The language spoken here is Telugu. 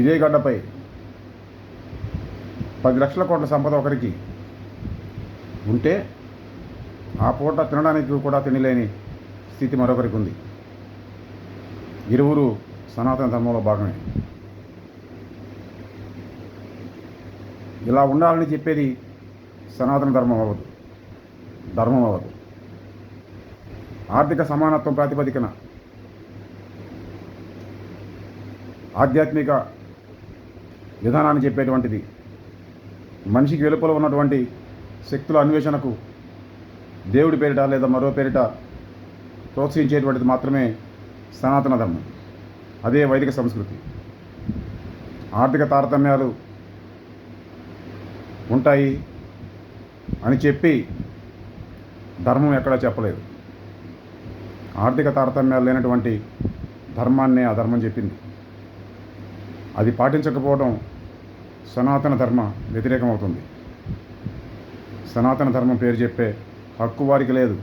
ఇదే గడ్డపై పది లక్షల కోట్ల సంపద ఒకరికి ఉంటే ఆ పూట తినడానికి కూడా తినలేని స్థితి మరొకరికి ఉంది. ఇరువురు సనాతన ధర్మంలో భాగమే. ఇలా ఉండాలని చెప్పేది సనాతన ధర్మం అవ్వదు. ధర్మం అవ్వదు. ఆర్థిక సమానత్వం ప్రాతిపదికన ఆధ్యాత్మిక విధానాన్ని చెప్పేటువంటిది. మనిషికి వెలుపల ఉన్నటువంటి శక్తుల అన్వేషణకు దేవుడి పేరిట లేదా మరో పేరిట ప్రోత్సహించేటువంటిది మాత్రమే సనాతన ధర్మం. అదే వైదిక సంస్కృతి. ఆర్థిక తారతమ్యాలు ఉంటాయి అని చెప్పి ధర్మం ఎక్కడా చెప్పలేదు. ఆర్థిక తారతమ్యాలు లేనటువంటి ధర్మాన్నే ఆ ధర్మం చెప్పింది. అది పాటించకపోవడం సనాతన ధర్మ వ్యతిరేకమవుతుంది. సనాతన ధర్మం పేరు చెప్పే హక్కు వారికి లేదు.